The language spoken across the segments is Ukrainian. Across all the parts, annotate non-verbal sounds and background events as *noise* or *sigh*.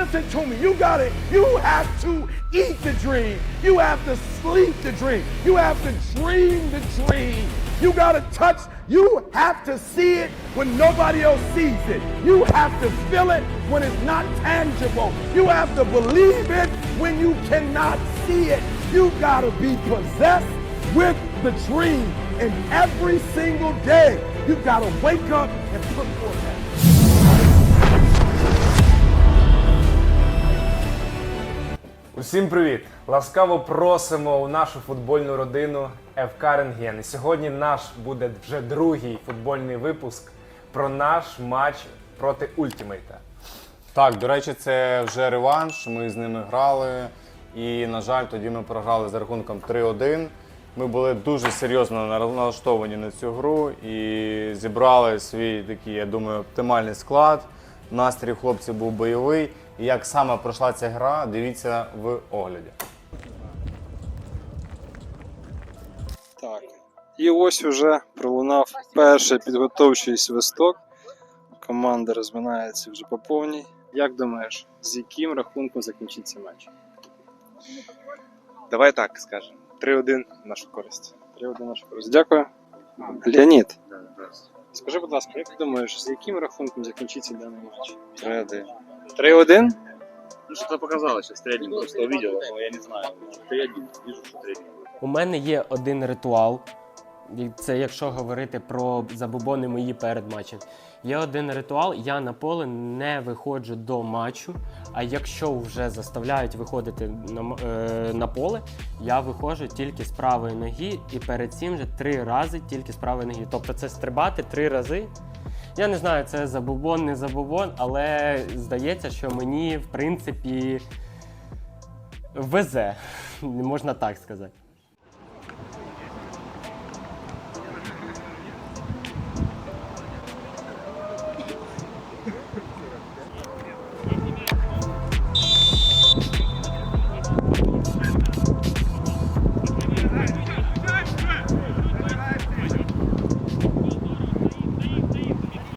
Listen to me. You got it. You have to eat the dream. You have to sleep the dream. You have to dream the dream. You got to touch. You have to see it when nobody else sees it. You have to feel it when it's not tangible. You have to believe it when you cannot see it. You got to be possessed with the dream. And every single day, you got to wake up and put forth that. Усім привіт! Ласкаво просимо у нашу футбольну родину ФК Рентген. І сьогодні наш буде вже другий футбольний випуск про наш матч проти Ультімейта. Так, до речі, це вже реванш. Ми з ними грали. І, на жаль, тоді ми програли за рахунком 3-1. Ми були дуже серйозно налаштовані на цю гру і зібрали свій такий, я думаю, оптимальний склад. Настрій хлопців був бойовий. І як саме пройшла ця гра, дивіться в огляді. Так. І ось уже пролунав перший підготовчий свисток. Команда розминається вже по повній. Як думаєш, з яким рахунком закінчиться матч? Давай так скажемо. 3-1 в нашу користь. 3-1 наша користь. Дякую. Леонід, скажи, будь ласка, як ти думаєш, з яким рахунком закінчиться даний матч? 3-1. 3-1? Ну, что-то показалось, сейчас тренинг просто увидел, но я не знаю. Ты один, вижу, что тренинг. У мене є один ритуал. і Це якщо говорити про забобони мої перед матчем. Є один ритуал, я на поле не виходжу до матчу. А якщо вже заставляють виходити на, м- е, на поле, я виходжу тільки з правої ноги і перед цим же три рази тільки з правої ноги. Тобто це стрибати три рази. Я не знаю, це забобон, не забобон, але здається, що мені в принципі везе, можна так сказати.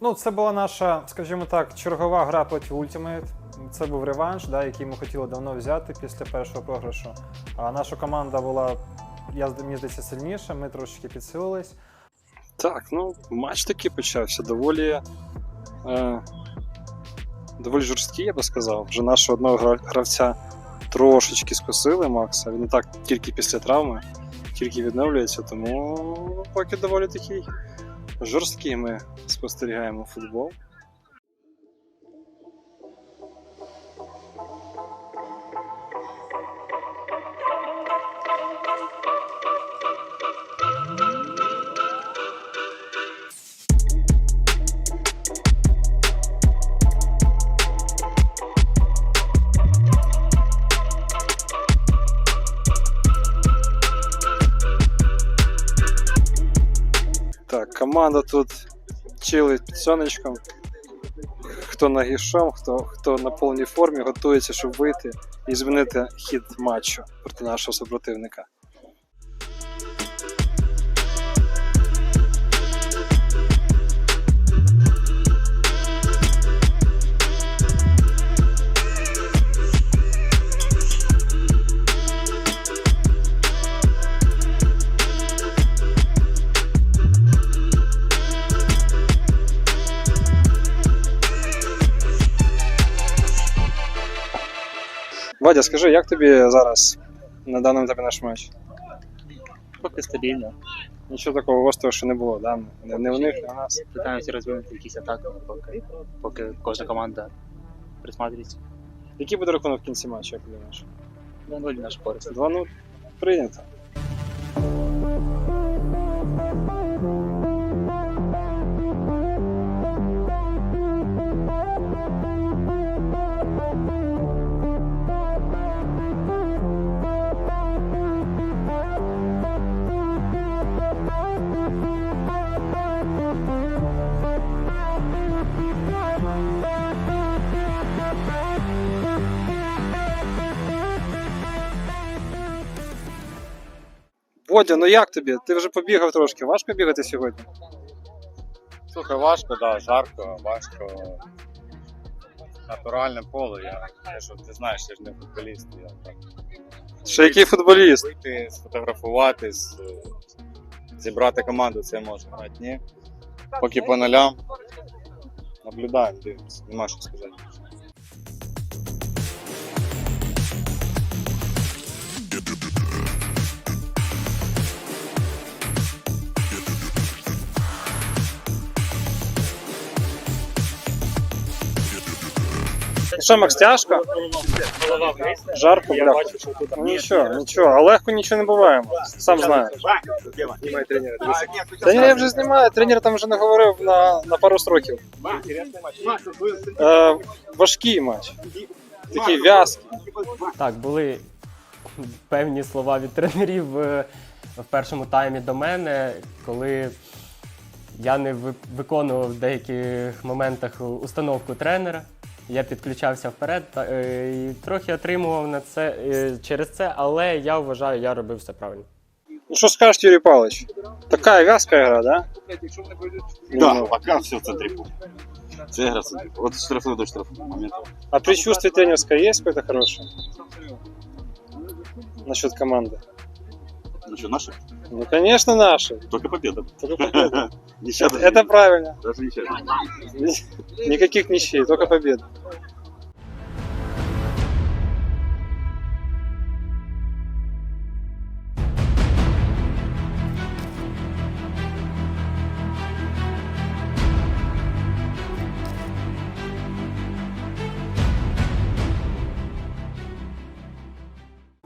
Ну, це була наша, скажімо так, чергова гра проти Ultimate. Це був реванш, да, який ми хотіли давно взяти після першого програшу. А наша команда була, я мені здається, сильніша, ми трошечки підсилились. Так, ну, матч таки почався доволі. Е, доволі жорсткий, я би сказав. Вже нашого одного гравця трошечки скосили Макса. Він і так тільки після травми, тільки відновлюється, тому поки доволі такий жорсткий ми спостерігаємо футбол. Команда тут чилить сонечком. Хто нагішом, хто, хто на повній формі, готується, щоб вийти і змінити хід матчу проти нашого супротивника. Вадя, скажи, як тобі зараз на даному етапі наш матч? Поки стабільно. Нічого такого гострого, що не було, да? Не, не в них, не в нас. Питаємося розвинути якісь атаки, поки, поки кожна команда присматрюється. Який буде рахунок в кінці матчу, як ти думаєш? 2-0 наш користь. 2-0. Прийнято. Водя, ну як тобі? Ти вже побігав трошки. Важко бігати сьогодні? Слухай, важко, да, жарко, важко. натуральне поле. Я, я що, ти знаєш, я ж не футболіст. Я так. Ще який футболіст? Вийти, сфотографуватись, зібрати команду, це можна грати. Ні. Поки по нулям. Наблюдаємо, дивимося, нема що сказати. Що, Макс, тяжко? Жарко, бля. Нічого, нічого, а легко нічого не буває. Сам знаєш. Тренера я вже знімаю, тренер там вже не говорив на, на пару строків. Е, важкий матч. Такий в'язкий. Так, були певні слова від тренерів е, в першому таймі до мене, коли я не ви- виконував в деяких моментах установку тренера. Я підключався вперед та, е, і трохи отримував на це е, через це, але я вважаю, я робив все правильно. Ну що скажеш, Юрій Павлович? Така в'язка гра, да? Да, Ну, пока все в центре. Це гра в центрі. От штрафний до штрафного моменту. А предчувствие тренерское есть какое-то хорошее? Насчет команды. Ну что, наши? Ну, конечно, наши. Только победа. Только *laughs* победа. Ничья даже Это правильно. Даже ничья. Никаких ничей, только победа.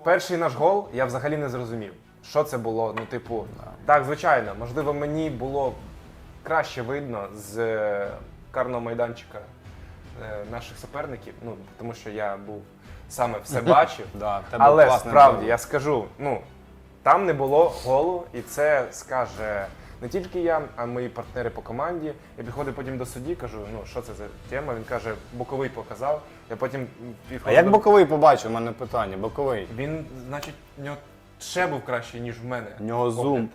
Перший наш гол я взагалі не зрозумів. Що це було? Ну, типу, так, звичайно, можливо, мені було краще видно з е, карного майданчика е, наших суперників, ну, тому що я був саме все *laughs* бачив. Да, Але справді я скажу, ну там не було голу, і це скаже не тільки я, а мої партнери по команді. Я підходив потім до судді, кажу, ну що це за тема. Він каже, боковий показав. Я потім А як до- боковий побачив? У мене питання. Боковий. Він, значить, в нього ще був кращий, ніж в мене. У нього Погляд. зум.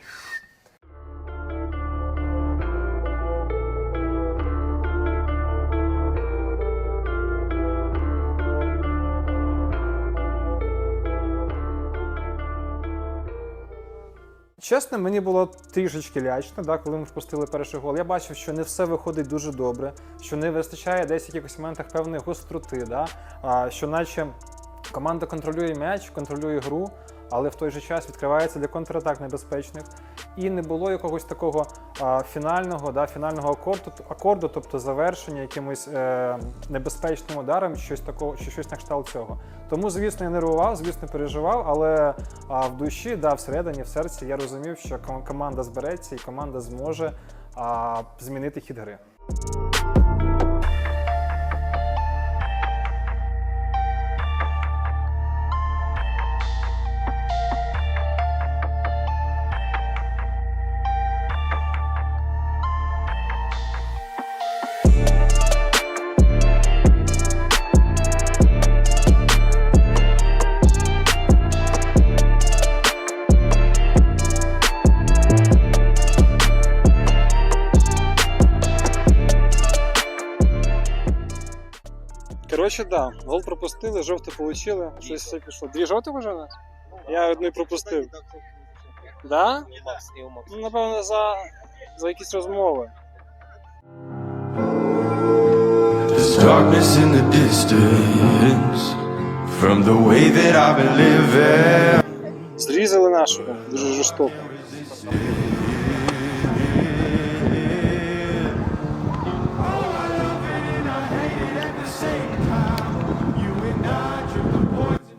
Чесно, мені було трішечки лячно, да, коли ми впустили перший гол. Я бачив, що не все виходить дуже добре, що не вистачає десь в якихось моментах певної гостроти, да, а, що наче команда контролює м'яч, контролює гру, але в той же час відкривається для контратак небезпечних. І не було якогось такого а, фінального, да, фінального акорду, акорду, тобто завершення якимось е, небезпечним ударом, щось такого, що щось на кшталт цього. Тому, звісно, я нервував, звісно, переживав, але а, в душі, да, всередині, в серці я розумів, що команда збереться і команда зможе а, змінити хід гри. Коротше, да, гол пропустили, жовте получили, щось все пішло. Дві жовтих вже? не? Я одну пропустив. Да? Ну, напевно, за, за якісь розмови. There's darkness in the distance from the way that I've been living. Зрізали нашого, дуже жорстоко.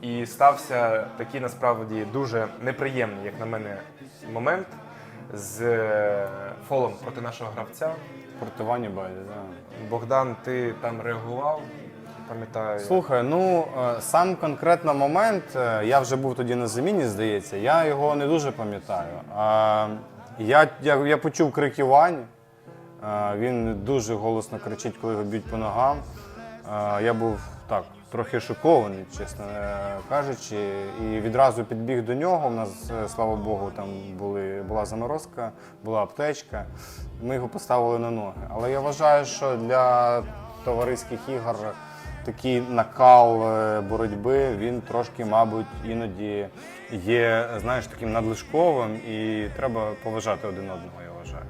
І стався такий насправді дуже неприємний, як на мене, момент з е, фолом проти нашого гравця. Портування базі, да. Богдан, ти там реагував, пам'ятаю. Слухай, ну е, сам конкретно момент, е, я вже був тоді на заміні, здається, я його не дуже пам'ятаю. Я, я, я почув крики Вані. Е, Він дуже голосно кричить, коли його б'ють по ногам. Я був так трохи шокований, чесно е, кажучи, і відразу підбіг до нього. У нас, е, слава Богу, там були, була заморозка, була аптечка. Ми його поставили на ноги. Але я вважаю, що для товариських ігор такий накал е, боротьби, він трошки, мабуть, іноді є, знаєш, таким надлишковим, і треба поважати один одного, я вважаю.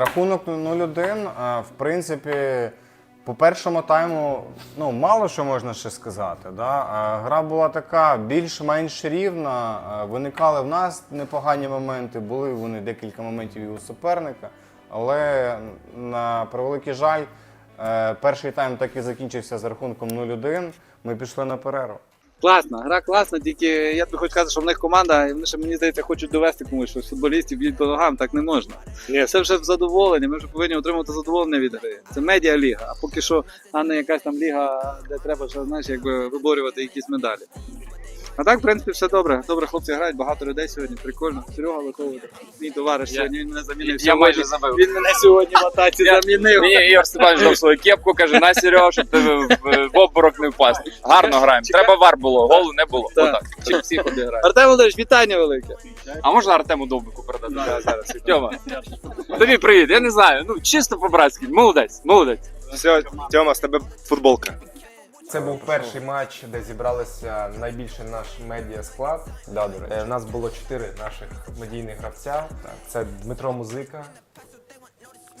Рахунок 0-1, в принципі, по першому тайму ну, мало що можна ще сказати. Да? Гра була така більш-менш рівна. Виникали в нас непогані моменти, були вони декілька моментів і у суперника. Але на превеликий жаль, е, перший тайм так і закінчився з рахунком 0-1. Ми пішли на перерву. Класна, гра класна, тільки я тобі хочу сказати, що в них команда, і вони ще, мені здається, хочуть довести комусь, що футболістів б'ють по ногам, так не можна. Це вже в задоволення, ми вже повинні отримати задоволення від гри. Це медіаліга, а поки що, а не якась там ліга, де треба ще, знаєш, якби виборювати якісь медалі. А так, в принципі, все добре. Добре, хлопці грають, багато людей сьогодні, прикольно. Серега виходить. Мій товариш сьогодні він мене замінив. Я сьогодні. майже забив. Він мене сьогодні в атаці *laughs* замінив. Мені Ігор Степанович *laughs* дав свою кепку, каже, на Серега, щоб тебе в, в обморок не впасти. Гарно граємо. Треба вар було, голу не було. Так. Отак. Чи всі ходи грають. Артем Володимирович, вітання велике. А можна Артему Довбику передати? Тьома, тобі привіт, я не знаю. Ну, чисто по-братськи. Молодець, молодець. Все, Тьома, з тебе футболка. Це був перший матч, де зібралися найбільше наш медіа склад. Да, до речі. У нас було чотири наших медійних гравця. Це Дмитро Музика,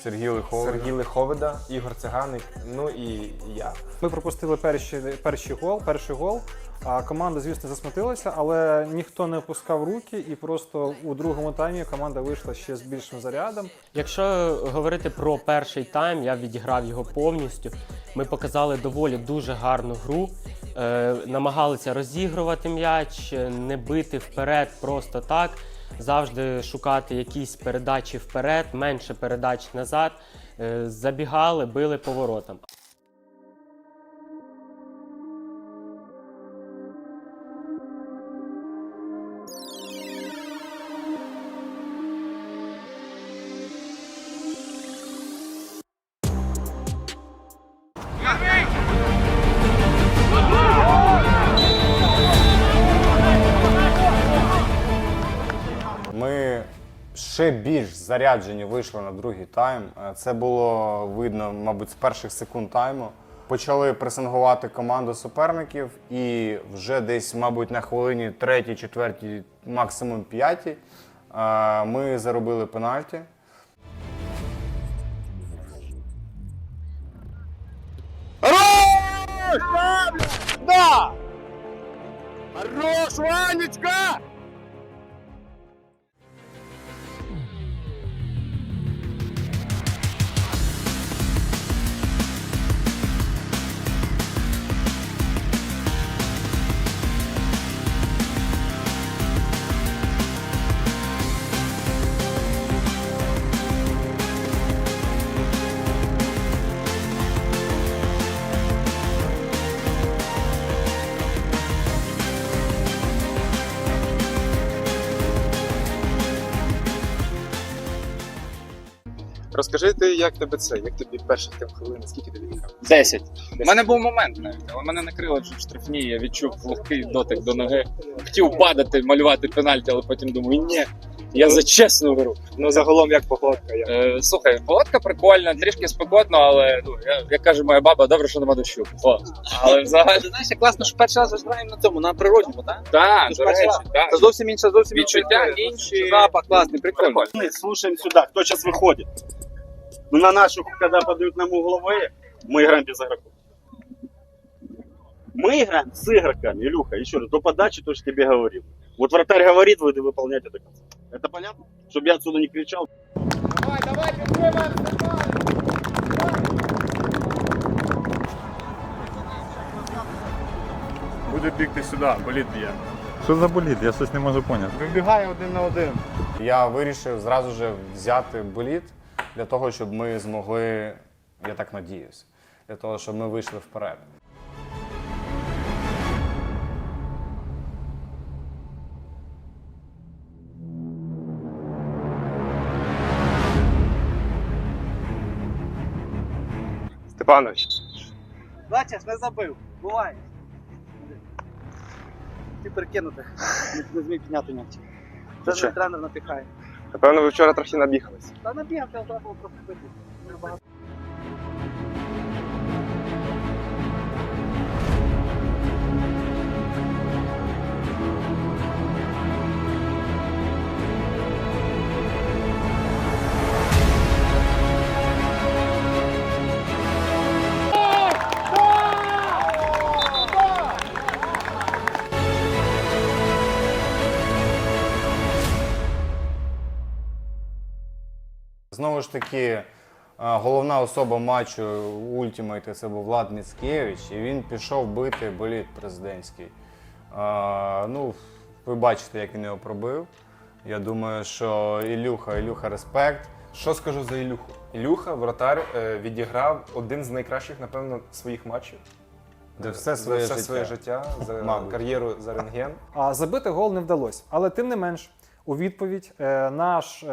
Сергій Лиховий. Сергій Лиховида, Ігор Циганик, ну і я. Ми пропустили перший, перший гол, перший гол. А команда, звісно, засмутилася, але ніхто не опускав руки, і просто у другому таймі команда вийшла ще з більшим зарядом. Якщо говорити про перший тайм, я відіграв його повністю. Ми показали доволі дуже гарну гру. Е, намагалися розігрувати м'яч, не бити вперед просто так. Завжди шукати якісь передачі вперед, менше передач назад. Е, забігали, били поворотом. Заряджені вийшли на другий тайм. Е, Це було видно, мабуть, з перших секунд тайму. Почали пресингувати команду суперників, і вже десь, мабуть, на хвилині третій, четвертій, максимум п'ятій, е, ми заробили пенальті. Розкажи ти, як тебе це, як тобі перші там хвилини, скільки тобі грав? Десять. У мене був момент навіть, але мене накрило в штрафні, я відчув легкий дотик до ноги. Хотів падати, малювати пенальті, але потім думаю, ні, я за чесну гру. Ну загалом як походка, як? Е, слухай, погодка прикольна, трішки спекотно, але ну, я, як каже моя баба, добре, що нема дощу. О, але взагалі, Знаєш, як класно, що перший раз граємо на цьому, на природньому, так? так, до речі, так. Це зовсім інша, зовсім інша Відчуття історія. інші. Запах класний, прикольно. Прикольно. Мы слушаем сюда, кто сейчас выходит. Ну, на нашу, когда подают нам угловые, мы играем без игроков. Мы играем с игроками, Илюха, еще раз, до подачи, то, что тебе говорил. Вот вратарь говорит, вы выполняете до конца. Это понятно? Чтобы я отсюда не кричал. буде бігти сюди, боліт б'є. Що за боліт? Я щось не можу поняти. Вибігає один на один. Я вирішив зразу ж взяти боліт для того, щоб ми змогли, я так надіюсь, для того, щоб ми вийшли вперед. Степанович, Бачиш, не забив. Буває. Ти перекинути. Не, не зміг підняти м'яч. Це вже тренер напіхає. Напевно, ви вчора трохи набігались. Та набігав, треба було просто бити. Знову ж таки, е, головна особа матчу Ultimate це був Влад Міцкевич, і він пішов бити боліт президентський. Е, Ну, ви бачите, як він його пробив. Я думаю, що Ілюха, Ілюха респект. Що скажу за Ілюху? Ілюха, вратар, е, відіграв один з найкращих, напевно, своїх матчів. За все своє все життя. своє життя, за *laughs* Мабуть. кар'єру за рентген. А забити гол не вдалося. Але тим не менш, у відповідь наш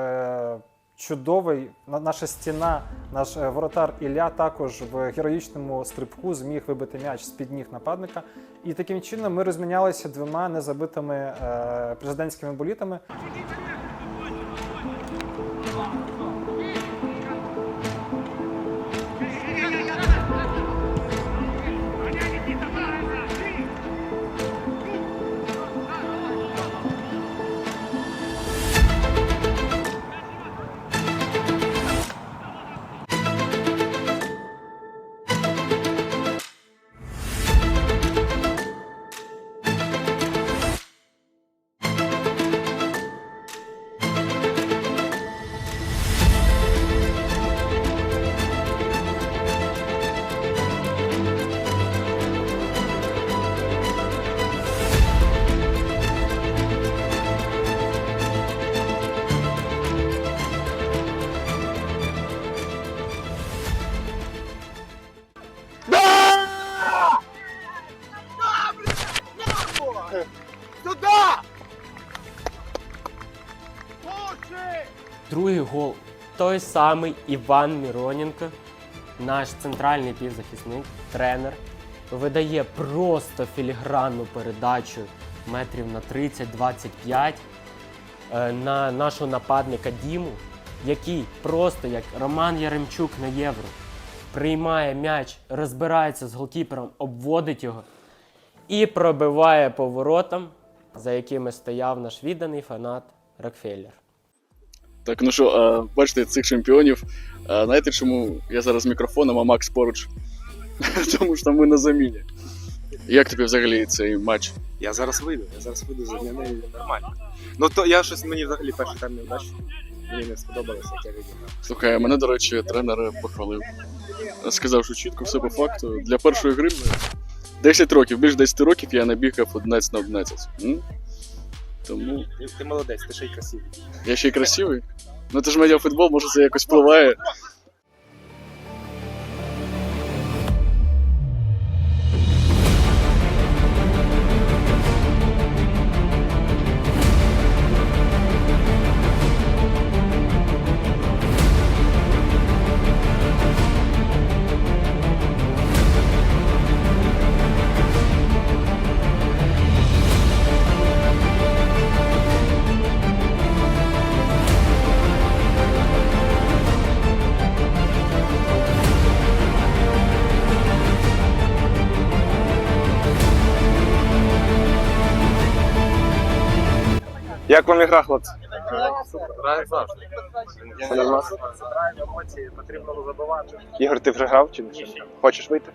чудовий, на- наша стіна, наш е, воротар Ілля також в героїчному стрибку зміг вибити м'яч з під ніг нападника. І таким чином ми розмінялися двома незабитими е, президентськими болітами. Другий гол. Той самий Іван Міроненко, наш центральний півзахисник, тренер, видає просто філігранну передачу метрів на 30-25 е, на нашого нападника Діму, який просто як Роман Яремчук на євро приймає м'яч, розбирається з голкіпером, обводить його і пробиває поворотом, за якими стояв наш відданий фанат Рокфеллер. Так, ну що, а, бачите, цих чемпіонів. А, знаєте, чому я зараз мікрофоном, а Макс поруч? *laughs* Тому що ми на заміні. Як тобі взагалі цей матч? Я зараз вийду, я зараз вийду з заміни і нормально. Ну то я щось мені взагалі перший тайм не вдачі. Мені не сподобалося, як я відіграв. Слухай, мене, до речі, тренер похвалив. Сказав, що чітко все по факту. Для першої гри ну, 10 років, більш 10 років я набігав 11 на 11. М? Тому Ти, ти молодець, ти ще й красивий. я ще й красивий. Ну ти ж медіафутбол, може це якось впливає. Як вам ігра, хлопці? Грає завжди. Все нормально? Центральні емоції потрібно забивати. Ігор, ти вже грав чи не? Хочеш вийти?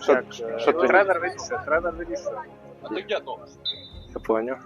Що, що ти? Тренер вирішує, тренер вирішує. Я поняв.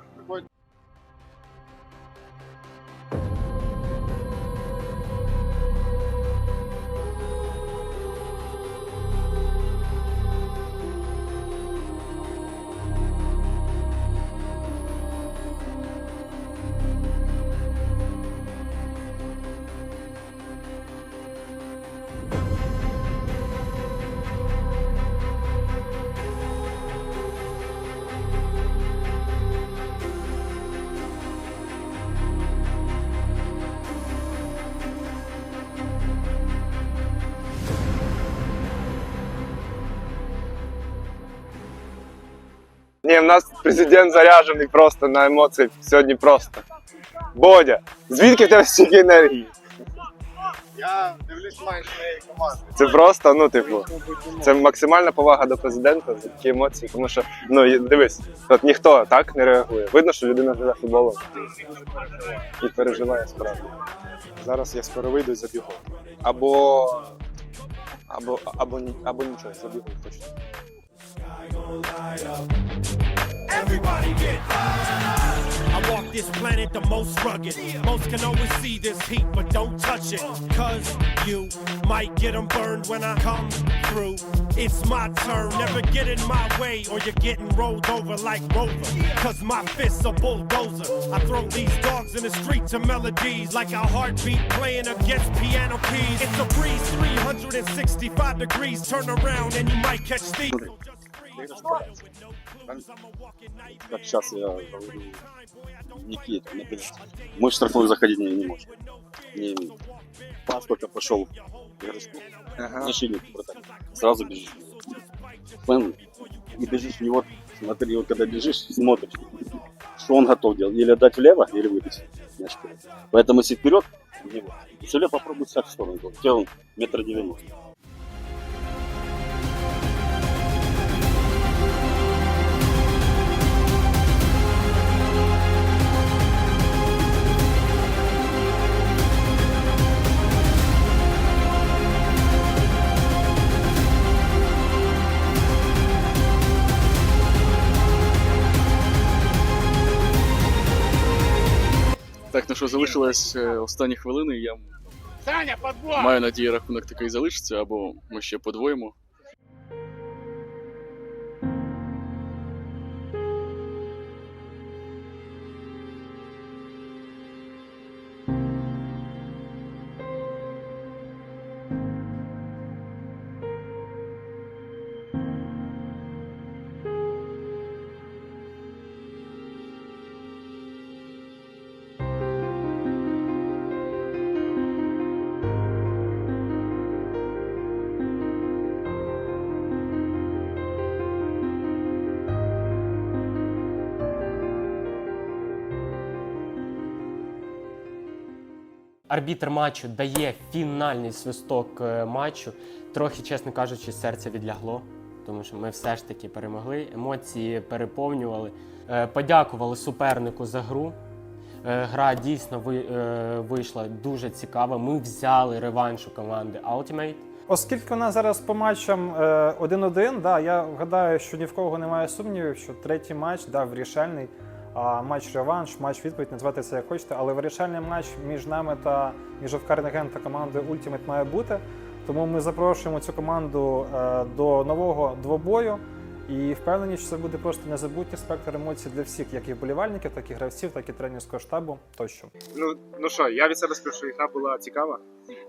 Ні, в нас президент заряджений просто на емоції сьогодні просто. Бодя, звідки в тебе стільки енергії? Я дивлюсь матч моєї команди. Це просто, ну, типу, це максимальна повага до президента за такі емоції, тому що, ну, дивись, от ніхто так не реагує. Видно, що людина живе футболом і переживає справді. Зараз я скоро вийду і забігу. Або. Або, або, або нічого, забігу точно. I walk this planet the most rugged. Most can always see this heat, but don't touch it. Cause you might get 'em burned when I come through. It's my turn, never get in my way, or you're getting rolled over like Rover. Cause my fists are bulldozer. I throw these dogs in the street to melodies like a heartbeat playing against piano keys. It's a breeze, 365 degrees. Turn around and you might catch these. Как сейчас я говорю Никите, например, мы в штрафную заходить не, не можем. Не имеем. Пас только пошел к. Защитник, братан. Сразу бежишь. Фэн, и бежишь в него, смотри, вот когда бежишь, смотришь, что он готов делать. Или отдать влево, или выбить мяч вперед. Поэтому если вперед, в него. Если попробуй в сторону. Тебе он метра девяносто. Що, залишилось е, останні хвилини. Я маю надію, рахунок такий залишиться, або ми ще подвоїмо. Арбітр матчу дає фінальний свисток е, матчу. Трохи, чесно кажучи, серце відлягло, тому що ми все ж таки перемогли. Емоції переповнювали. Е, Подякували супернику за гру. Е, Гра дійсно ви- вийшла дуже цікава. Ми взяли реванш у команди Ultimate. Оскільки у нас зараз по матчам е, 1-1, да, я вгадаю, що ні в кого немає сумнівів, що третій матч да, вирішальний. А матч реванш, матч відповідь, називайте це як хочете, але вирішальний матч між нами та між Овкарнеген та командою Ultimate має бути. Тому ми запрошуємо цю команду е, до нового двобою і впевнені, що це буде просто незабутній спектр емоцій для всіх, як і вболівальників, так і гравців, так і тренерського штабу тощо. Ну, ну що, я від себе скажу, що гра була цікава.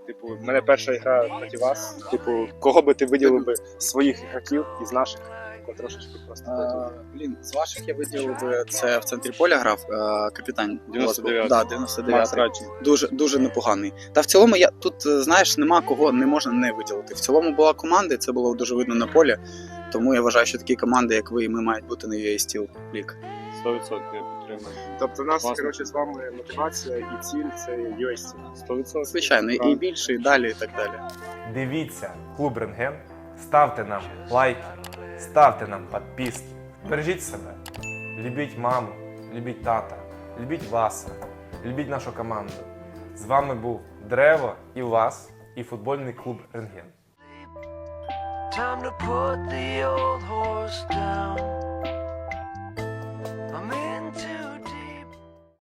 Типу, в мене перша гра проти вас. Типу, кого би ти виділив би своїх ігроків із наших? Тако Трошечки просто. Е, Блін, з ваших я виділив би це в центрі поля грав е, капітан 99-й. Да, 99 Масраджі. Дуже дуже непоганий. Та в цілому я тут е, знаєш, нема кого не можна не виділити. В цілому була команда, і це було дуже видно на полі. Тому я вважаю, що такі команди, як ви і ми, мають бути на UA Steel League. 100% я підтримую. Тобто у нас, коротше, з вами мотивація і ціль це USC. 100%. Звичайно, і більше, і далі, і так далі. Дивіться клуб Рентген, ставте нам лайки, ставте нам підписки. Бережіть себе, любіть маму, любіть тата, любіть вас, любіть нашу команду. З вами був Древо і Вас, і футбольний клуб Рентген. Time to put the old horse down.